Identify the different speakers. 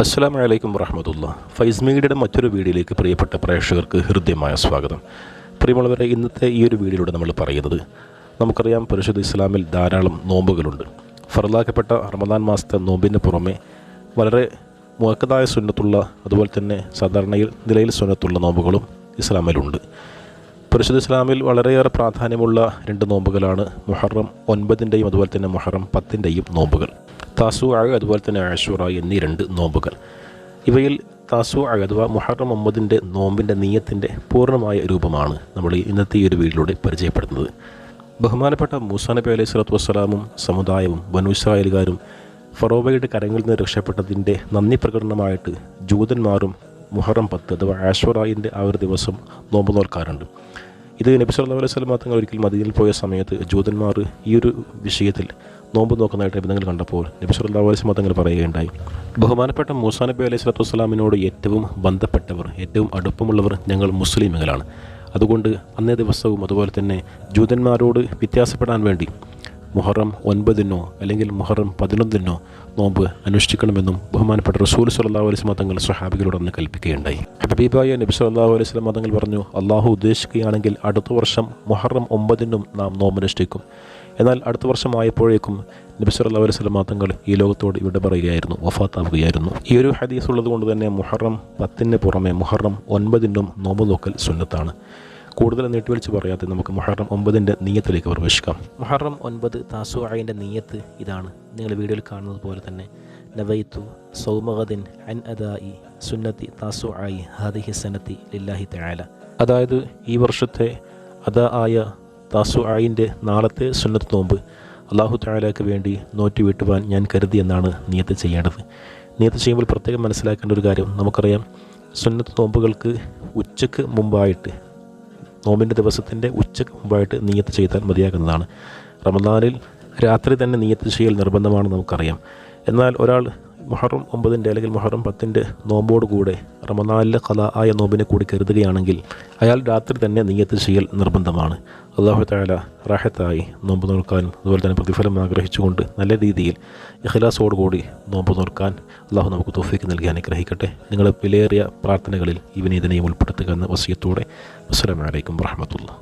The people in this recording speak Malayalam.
Speaker 1: അസ്സാം വലൈക്കും വറഹമത്തുള്ള ഫൈസ് മീഡിയയുടെ മറ്റൊരു വീഡിയോയിലേക്ക് പ്രിയപ്പെട്ട പ്രേക്ഷകർക്ക് ഹൃദ്യമായ സ്വാഗതം. പ്രിയമുള്ളവരെ ഇന്നത്തെ ഈ ഒരു വീഡിയോയിലൂടെ നമ്മൾ പറയുന്നത് നമുക്കറിയാം പരിശുദ്ധ ഇസ്ലാമിൽ ധാരാളം നോമ്പുകളുണ്ട്. ഫറലാക്കപ്പെട്ട റമദാൻ മാസത്തെ നോമ്പിന് പുറമെ വളരെ മുഴക്കതായ സുന്നത്തുള്ള അതുപോലെ തന്നെ സാധാരണയിൽ നിലയിൽ സുന്നത്തുള്ള നോമ്പുകളും ഇസ്ലാമിലുണ്ട്. പരിശുദ്ധ ഇസ്ലാമിൽ വളരെയേറെ പ്രാധാന്യമുള്ള രണ്ട് നോമ്പുകളാണ് മുഹറം ഒൻപതിന്റെയും അതുപോലെ തന്നെ മുഹറം പത്തിന്റെയും നോമ്പുകൾ. താസു ആഗ് അതുപോലെ തന്നെ ആഷുറ എന്നീ രണ്ട് നോമ്പുകൾ. ഇവയിൽ താസു ആഗ് അഥവാ മുഹറം ഒമ്പതിന്റെ നോമ്പിന്റെ നീയത്തിന്റെ പൂർണമായ രൂപമാണ് നമ്മൾ ഇന്നത്തെ ഈ ഒരു വീഡിയോയിലൂടെ പരിചയപ്പെടുന്നത് ബഹുമാനപ്പെട്ട മൂസാ നബി അലൈഹി സ്വലാത്തു വസ്സലാമും സമുദായവും ബനു ഇസ്രായേലുകാരും ഫറോവയുടെ കരങ്ങളിൽ നിന്ന് രക്ഷപ്പെട്ടതിന്റെ നന്ദി പ്രകടനമായിട്ട് ജൂതന്മാരും മുഹറം പത്ത് അഥവാ ആശ്വറായിന്റെ ആ ഒരു ദിവസം നോമ്പ് നോൽക്കാറുണ്ട്. ഇത് നബി സല്ലാ അലൈഹി സ്വലം തങ്ങൾ ഒരിക്കലും മദീനയിൽ പോയ സമയത്ത് ജൂതന്മാർ ഈ ഒരു വിഷയത്തിൽ നോമ്പ് നോക്കുന്നതായിട്ട് നിബന്ധനകൾ കണ്ടപ്പോൾ നബി മതങ്ങൾ തങ്ങൾ പറയുകയുണ്ടായി. ബഹുമാനപ്പെട്ട മൂസാ നബി അലൈഹി സ്വലാത്തു വസ്സലാമിനോട് ഏറ്റവും ബന്ധപ്പെട്ടവർ ഏറ്റവും അടുപ്പമുള്ളവർ ഞങ്ങൾ മുസ്ലിമുകളാണ് അതുകൊണ്ട് അന്നേ ദിവസവും അതുപോലെ തന്നെ ജൂതന്മാരോട് വ്യത്യാസപ്പെടാൻ വേണ്ടി മുഹറം ഒൻപതിനോ അല്ലെങ്കിൽ മുഹറം പതിനൊന്നിനോ നോമ്പ് അനുഷ്ഠിക്കണമെന്നും ബഹുമാനപ്പെട്ട റസൂൽ സല്ലാ അലൈഹി സ്വലം തങ്ങൾ സ്വഹാബികളോട് അന്ന് കൽപ്പിക്കുകയുണ്ടായി. ഹബീബായ നബി സല്ലാഹു അലൈഹി സ്വലം തങ്ങൾ പറഞ്ഞു അള്ളാഹു ഉദ്ദേശിക്കുകയാണെങ്കിൽ അടുത്ത വർഷം മുഹറം ഒമ്പതിനും നാം നോമ്പ് അനുഷ്ഠിക്കും. എന്നാൽ അടുത്ത വർഷമായപ്പോഴേക്കും നബി സല്ലാ അലൈഹി സ്വലം തങ്ങൾ ഈ ലോകത്തോട് ഇവിടെ പറയുകയായിരുന്നു വഫാത്താവുകയായിരുന്നു. ഈ ഒരു ഹദീസ് ഉള്ളത് കൊണ്ട് തന്നെ മുഹറം പത്തിന് പുറമെ മുഹറം ഒൻപതിനും നോമ്പ് നോക്കൽ സുന്നത്താണ്. കൂടുതൽ നീട്ടിവലിച്ച് പറയാതെ നമുക്ക് മുഹറം ഒമ്പതിന്റെ നീയത്തിലേക്ക് പ്രവേശിക്കാം. മുഹറം ഒൻപത് താസു ആയിന്റെ നീയത്ത് ഇതാണ്. നിങ്ങൾ വീഡിയോയിൽ കാണുന്നത് പോലെ തന്നെ നവൈത്തു സൗമഹദിൻ അൻ അദായി സുന്നത്തി താസു ഹദിഹി സനത്തി ലില്ലാഹി തയാല അതായത് ഈ വർഷത്തെ അദാ ആയ താസു ആയിന്റെ നാളത്തെ സുന്നത്ത് നോമ്പ് അള്ളാഹു തായാലയ്ക്ക് വേണ്ടി നോറ്റ് വീട്ടുവാൻ ഞാൻ കരുതി എന്നാണ് നിയത്ത് ചെയ്യേണ്ടത്. നിയത്ത് ചെയ്യുമ്പോൾ പ്രത്യേകം മനസ്സിലാക്കേണ്ട ഒരു കാര്യം നമുക്കറിയാം. സുന്നത്ത് നോമ്പുകൾക്ക് ഉച്ചയ്ക്ക് മുമ്പായിട്ട് നോമ്പിന്റെ ദിവസത്തിന്റെ ഉച്ചയ്ക്ക് മുമ്പായിട്ട് നീയത്ത് ചെയ്താൽ മതിയാകുന്നതാണ്. റമദാനിൽ രാത്രി തന്നെ നീയത്ത് ചെയ്യൽ നിർബന്ധമാണ് നമുക്കറിയാം. എന്നാൽ ഒരാൾ മുഹറം ഒമ്പതിന്റെ അല്ലെങ്കിൽ മുഹറം പത്തിന്റെ നോമ്പോടുകൂടെ റമദാനിലെ കല ആയ നോമ്പിനെ കൂടി കരുതുകയാണെങ്കിൽ അയാൾ രാത്രി തന്നെ നീയത്ത് ചെയ്യൽ നിർബന്ധമാണ്. അള്ളാഹു താല റാഹത്തായി നോമ്പ് നോൽക്കാനും അതുപോലെ തന്നെ പ്രതിഫലം ആഗ്രഹിച്ചുകൊണ്ട് നല്ല രീതിയിൽ ഇഖ്ലാസോടുകൂടി നോമ്പ് നോൽക്കാൻ അള്ളാഹു നമുക്ക് തോഫിക്ക് നൽകി അനുഗ്രഹിക്കട്ടെ. നിങ്ങൾ വിലയേറിയ പ്രാർത്ഥനകളിൽ ഇവനെ ഇതിനെയും ഉൾപ്പെടുത്തുക എന്ന വസ്യത്തോടെ. അസ്സലാമലൈക്കും വറഹമത്തുള്ള